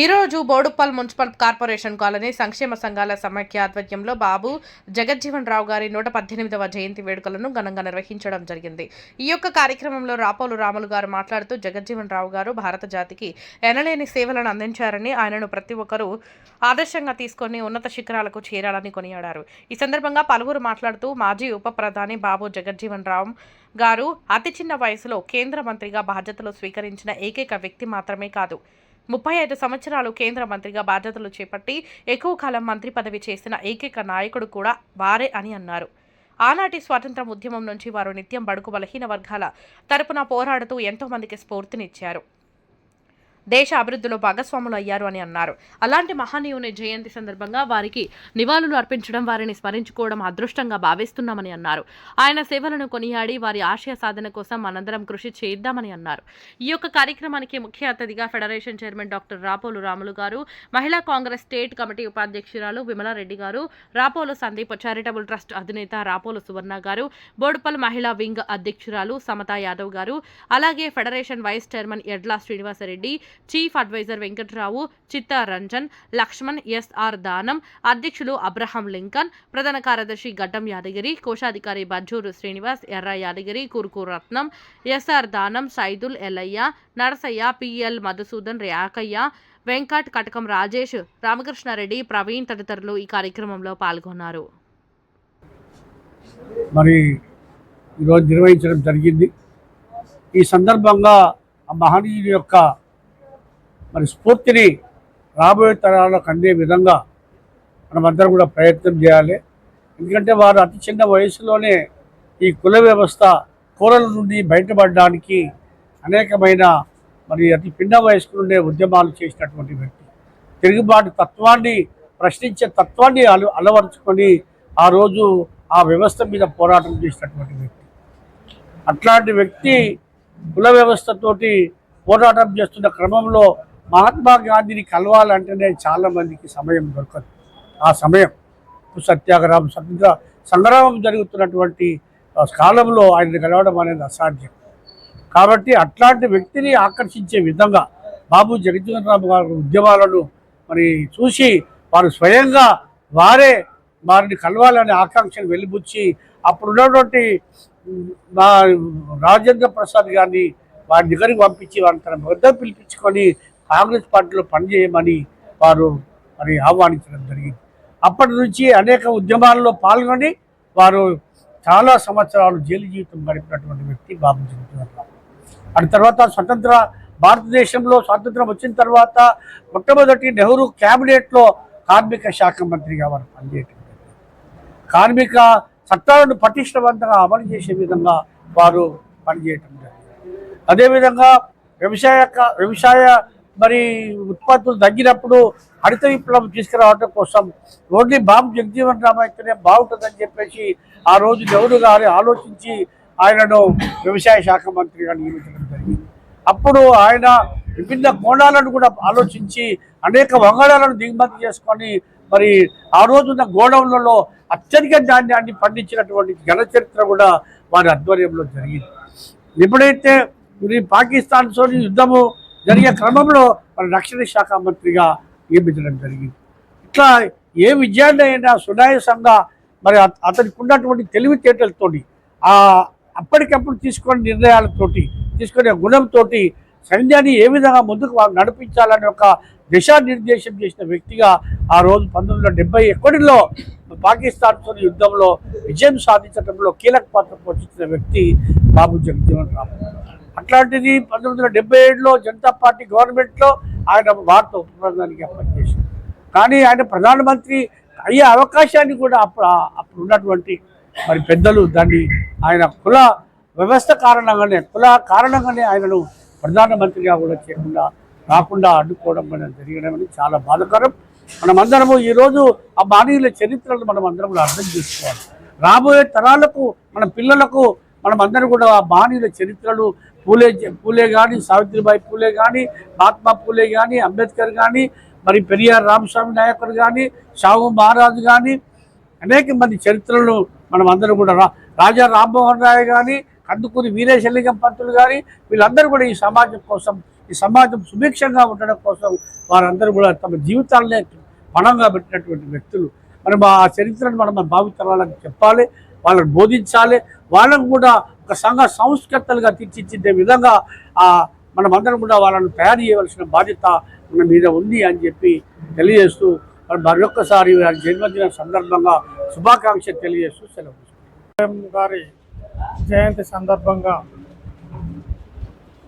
ఈరోజు Boduppal municipal corporation colony సంక్షేమ సంఘాల సమైక్య ఆధ్వర్యంలో బాబు జగజ్జీవన్ రావు గారి నూట పద్దెనిమిదవ జయంతి వేడుకలను ఘనంగా నిర్వహించడం జరిగింది. ఈ యొక్క కార్యక్రమంలో రాపోలు రాములు గారు మాట్లాడుతూ జగజ్జీవన్ రావు గారు భారత జాతికి ఎనలేని సేవలను అందించారని ఆయనను ప్రతి ఒక్కరూ ఆదర్శంగా తీసుకొని ఉన్నత శిఖరాలకు చేరాలని కొనియాడారు. ఈ సందర్భంగా పలువురు మాట్లాడుతూ మాజీ ఉప ప్రధాని బాబు జగజ్జీవన్ రావు గారు అతి చిన్న వయసులో కేంద్ర మంత్రిగా బాధ్యతలు స్వీకరించిన ఏకైక వ్యక్తి మాత్రమే కాదు. ముప్పై ఐదు సంవత్సరాలు కేంద్ర మంత్రిగా బాధ్యతలు చేపట్టి ఎక్కువ కాలం మంత్రి పదవి చేసిన ఏకైక నాయకుడు కూడా వారే అని అన్నారు. ఆనాటి స్వాతంత్ర ఉద్యమం నుంచి వారు నిత్యం బడుకు బలహీన వర్గాల తరపున పోరాడుతూ ఎంతోమందికి స్ఫూర్తినిచ్చారు. దేశ అభివృద్ధిలో భాగస్వాములు అయ్యారు అని అన్నారు. అలాంటి మహనీయుని జయంతి సందర్భంగా వారికి నివాళులు అర్పించడం వారిని స్మరించుకోవడం అదృష్టంగా భావిస్తున్నామని అన్నారు. ఆయన సేవలను కొనియాడి వారి ఆశయ సాధన కోసం మనందరం కృషి చేద్దామని అన్నారు. ఈ యొక్క కార్యక్రమానికి ముఖ్య అతిథిగా federation chairman doctor Rapolu Ramulu గారు మహిళా కాంగ్రెస్ స్టేట్ కమిటీ ఉపాధ్యక్షురాలు విమలారెడ్డి గారు రాపోలు సందీప్ చారిటబుల్ ట్రస్ట్ అధినేత రాపోలు సువర్ణ గారు బోడుపల్ మహిళా వింగ్ అధ్యక్షురాలు సమతా యాదవ్ గారు అలాగే federation vice chairman Edla Srinivasareddy chief advisor Venkatrao Chitta Ranjan Lakshman SR Danam అధ్యక్షులు అబ్రహాం లింకన్ ప్రధాన కార్యదర్శి గడ్డం యాదగిరి కోశాధికారి బజ్జూరు శ్రీనివాస్ ఎర్ర Yadagiri Kuruku Ratnam S R Danam Saidul Ellaiah Narasaiah P L Madhusudan Rekaiah Venkat Katakam Rajesh Ramakrishnareddy Praveen తదితరులు ఈ కార్యక్రమంలో పాల్గొన్నారు. మరి ఈరోజు నిర్వహించడం జరిగింది. ఈ సందర్భంగా ఆ మహనీయుని యొక్క మరి స్ఫూర్తిని రాబోయే తరాలకు అందే విధంగా మనమందరం కూడా ప్రయత్నం చేయాలి. ఎందుకంటే వారు అతి చిన్న వయసులోనే ఈ కుల వ్యవస్థ కూరల నుండి బయటపడడానికి అనేకమైన మరి అతి పిన్న వయస్కు నుండే ఉద్యమాలు చేసినటువంటి వ్యక్తి. తిరుగుబాటు తత్వాన్ని ప్రశ్నించే తత్వాన్ని అల అలవరుచుకొని ఆ రోజు ఆ వ్యవస్థ మీద పోరాటం చేసినటువంటి వ్యక్తి. అట్లాంటి వ్యక్తి కుల వ్యవస్థతోటి పోరాటం చేస్తున్న క్రమంలో మహాత్మా గాంధీని కలవాలంటేనే చాలా మందికి సమయం దొరకదు. ఆ సమయం సత్యాగ్రహం స్వతంత్ర సంగ్రామం జరుగుతున్నటువంటి కాలంలో ఆయన్ని కలవడం అనేది అసాధ్యం. కాబట్టి అట్లాంటి వ్యక్తిని ఆకర్షించే విధంగా బాబు జగజ్జీవన్ గారి ఉద్యమాలను మరి చూసి వారు స్వయంగా వారే వారిని కలవాలనే ఆకాంక్షను వెలిబుచ్చి అప్పుడు ఉన్నటువంటి మా రాజేంద్ర ప్రసాద్ గారిని వారి దగ్గరికి పంపించి వారిని తన వద్ద పిలిపించుకొని కాంగ్రెస్ పార్టీలో పనిచేయమని వారు మరి ఆహ్వానించడం జరిగింది. అప్పటి నుంచి అనేక ఉద్యమాల్లో పాల్గొని వారు చాలా సంవత్సరాలు జైలు జీవితం గడిపినటువంటి వ్యక్తి బాబు జగజ్జీవన్ తర్వాత స్వతంత్ర భారతదేశంలో స్వాతంత్రం వచ్చిన తర్వాత మొట్టమొదటి నెహ్రూ క్యాబినెట్లో కార్మిక శాఖ మంత్రిగా వారు పనిచేయటం కార్మిక చట్టాలను పటిష్టవంతంగా అమలు చేసే విధంగా వారు పనిచేయటం జరిగింది. అదేవిధంగా వ్యవసాయ వ్యవసాయ మరి ఉత్పత్తులు తగ్గినప్పుడు హరిత విప్లవం తీసుకురావడం కోసం ఓన్లీ బాబు జగజీవన్ రామ్ అయితేనే బాగుంటుందని చెప్పేసి ఆ రోజు నెహ్రూ గారు ఆలోచించి ఆయనను వ్యవసాయ శాఖ మంత్రిగా నియమించడం జరిగింది. అప్పుడు ఆయన విభిన్న కోణాలను కూడా ఆలోచించి అనేక వంగడాలను దిగుమతి చేసుకొని మరి ఆ రోజున్న గోడౌన్లలో అత్యధిక ధాన్యాన్ని పండించినటువంటి జనచరిత్ర కూడా వారి ఆధ్వర్యంలో జరిగింది. ఎప్పుడైతే పాకిస్తాన్తో యుద్ధము జరిగే క్రమంలో మన రక్షణ శాఖ మంత్రిగా నియమించడం జరిగింది. ఇట్లా ఏ విజయాన్ని అయినా సునాయాసంగా మరి అతనికి ఉన్నటువంటి తెలివితేటలతోటి ఆ అప్పటికప్పుడు తీసుకునే నిర్ణయాలతోటి తీసుకునే గుణంతోటి సైన్యాన్ని ఏ విధంగా ముందుకు వా- నడిపించాలనే ఒక దిశానిర్దేశం చేసిన వ్యక్తిగా ఆ రోజు పంతొమ్మిది వందల డెబ్బై ఒకటిలో పాకిస్తాన్తో యుద్ధంలో విజయం సాధించడంలో కీలక పాత్ర పోషించిన వ్యక్తి బాబు జగజ్జీవన్ రామ్ అట్లాంటిది పంతొమ్మిది వందల డెబ్బై ఏడులో జనతా పార్టీ గవర్నమెంట్లో ఆయన భారత ఉప ప్రధానిగా పనిచేశారు కానీ ఆయన ప్రధానమంత్రి అయ్యే అవకాశాన్ని కూడా అప్పుడు అప్పుడు ఉన్నటువంటి మరి పెద్దలు దాన్ని ఆయన కుల వ్యవస్థ కారణంగానే కుల కారణంగానే ఆయనను ప్రధానమంత్రిగా కూడా చేయకుండా రాకుండా అడ్డుకోవడం అనేది జరిగడం అనేది చాలా బాధకరం. మనమందరము ఈరోజు ఆ బాణీల చరిత్రను మనం అందరం కూడా అర్థం చేసుకోవాలి. రాబోయే తరాలకు మన పిల్లలకు మనం అందరం కూడా ఆ బాణీల చరిత్రలు పూలే పూలే కానీ సావిత్రిబాయి పూలే కానీ మహాత్మా పూలే కానీ అంబేద్కర్ కానీ మరి పెరియార్ రామస్వామి నాయకుడు కానీ షాహు మహారాజు కానీ అనేక మంది చరిత్రలను మనం అందరం కూడా రా రాజా రామ్మోహన్ రాయ్ కానీ కందుకూరి వీరేశలింగం పంతులు కానీ వీళ్ళందరూ కూడా ఈ సమాజం కోసం ఈ సమాజం సుభిక్షంగా ఉండడం కోసం వారందరూ కూడా తమ జీవితాలనే పణంగా పెట్టినటువంటి వ్యక్తులు. మనం ఆ చరిత్రను మనం భావితరాలకు చెప్పాలి వాళ్ళని బోధించాలి వాళ్ళకు కూడా ఒక సంఘ సంస్కర్తలుగా తీర్చిదిద్దే విధంగా మనమందరం కూడా వాళ్ళని తయారు చేయవలసిన బాధ్యత మన మీద ఉంది అని చెప్పి తెలియజేస్తూ మరి మరొక్కసారి వారి జన్మదిన సందర్భంగా శుభాకాంక్ష తెలియజేస్తూ సెలవు గారి జయంతి సందర్భంగా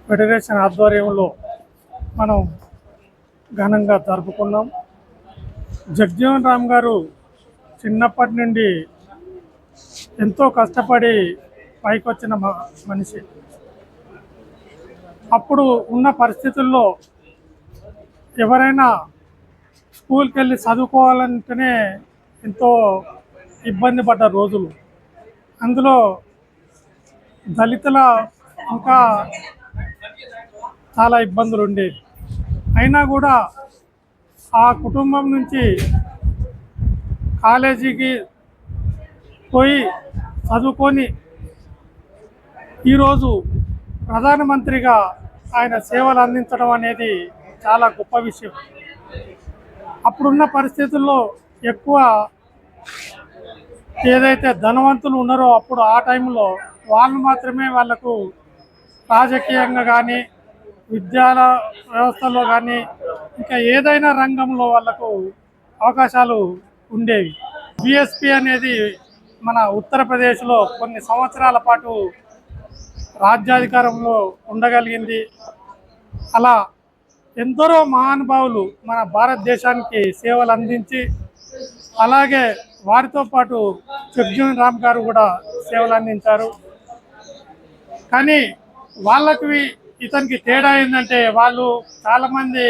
ఫెడరేషన్ ఆధ్వర్యంలో మనం ఘనంగా జరుపుకున్నాం. జగ్జీవన్ రామ్ గారు చిన్నప్పటి నుండి ఎంతో కష్టపడి పైకొచ్చిన మ- మనిషి. అప్పుడు ఉన్న పరిస్థితుల్లో ఎవరైనా స్కూల్కి వెళ్ళి చదువుకోవాలంటేనే ఎంతో ఇబ్బంది పడ్డ రోజులు. అందులో దళితుల ఇంకా చాలా ఇబ్బందులు ఉండేవి. అయినా కూడా ఆ కుటుంబం నుంచి కాలేజీకి పోయి చదువుకొని ఈరోజు ప్రధానమంత్రిగా ఆయన సేవలు అందించడం అనేది చాలా గొప్ప విషయం. అప్పుడున్న పరిస్థితుల్లో ఎక్కువ ఏదైతే ధనవంతులు ఉన్నారో అప్పుడు ఆ టైంలో వాళ్ళు మాత్రమే వాళ్ళకు రాజకీయంగా కానీ విద్యాల వ్యవస్థలో కానీ ఇంకా ఏదైనా రంగంలో వాళ్ళకు అవకాశాలు ఉండేవి. బిఎస్పి అనేది మన ఉత్తరప్రదేశ్లో కొన్ని సంవత్సరాల పాటు రాజ్యాధికారంలో ఉండగలిగింది. అలా ఎందరో మహానుభావులు మన భారతదేశానికి సేవలు అందించి అలాగే వారితో పాటు జగ్జీవన్ రామ్ గారు కూడా సేవలు అందించారు. కానీ వాళ్ళకి ఇతనికి తేడా ఏంటంటే వాళ్ళు చాలామంది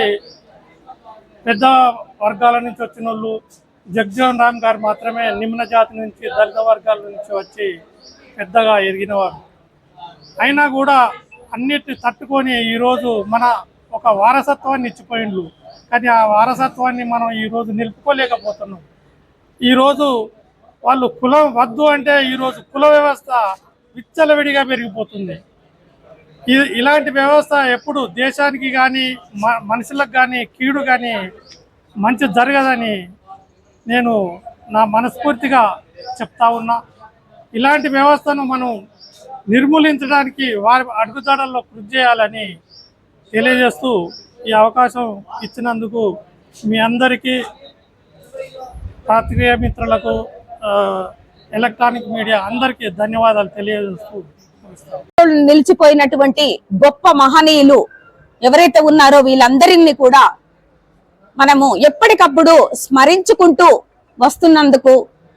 పెద్ద వర్గాల నుంచి వచ్చిన వాళ్ళు జగ్జీవన్ రామ్ గారు మాత్రమే నిమ్న జాతి నుంచి దళిత వర్గాల నుంచి వచ్చి పెద్దగా ఎదిగినవారు అయినా కూడా అన్నిటిని తట్టుకొని ఈరోజు మన ఒక వారసత్వాన్ని ఇచ్చిపోయిండ్లు. కానీ ఆ వారసత్వాన్ని మనం ఈరోజు నిలుపుకోలేకపోతున్నాం. ఈరోజు వాళ్ళు కులం వద్దు అంటే ఈరోజు కుల వ్యవస్థ విచ్చలవిడిగా పెరిగిపోతుంది. ఇది ఇలాంటి వ్యవస్థ ఎప్పుడు దేశానికి కానీ మనుషులకు కానీ కీడు కానీ మంచి జరగదని నేను నా మనస్ఫూర్తిగా చెప్తా ఉన్నా. ఇలాంటి వ్యవస్థను మనం నిర్మూలించడానికి వారి అడుగుజాడల్లో కృషి చేయాలని తెలియజేస్తూ ఈ అవకాశం ఇచ్చినందుకు మీ అందరికీ పాత్రికేయ మిత్రులకు ఎలక్ట్రానిక్ మీడియా అందరికీ ధన్యవాదాలు తెలియజేస్తూ నిలిచిపోయినటువంటి గొప్ప మహనీయులు ఎవరైతే ఉన్నారో వీళ్ళందరినీ కూడా మనము ఎప్పటికప్పుడు స్మరించుకుంటూ వస్తున్నందుకు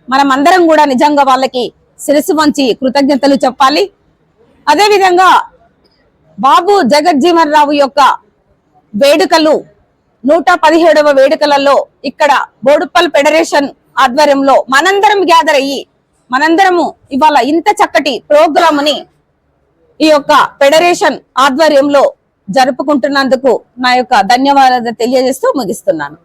మనమందరం కూడా నిజంగా వాళ్ళకి శిరసు వంచి కృతజ్ఞతలు చెప్పాలి. అదేవిధంగా బాబు జగజ్జీవన్ రావు యొక్క వేడుకలు నూట పదిహేడవ వేడుకలలో ఇక్కడ బోడుప్పల్ ఫెడరేషన్ ఆధ్వర్యంలో మనందరం గ్యాదర్ అయ్యి మనందరము ఇవాళ ఇంత చక్కటి ప్రోగ్రాముని ఈ యొక్క ఫెడరేషన్ ఆధ్వర్యంలో జరుపుకుంటున్నందుకు నా యొక్క ధన్యవాదాలు తెలియజేస్తూ ముగిస్తున్నాను.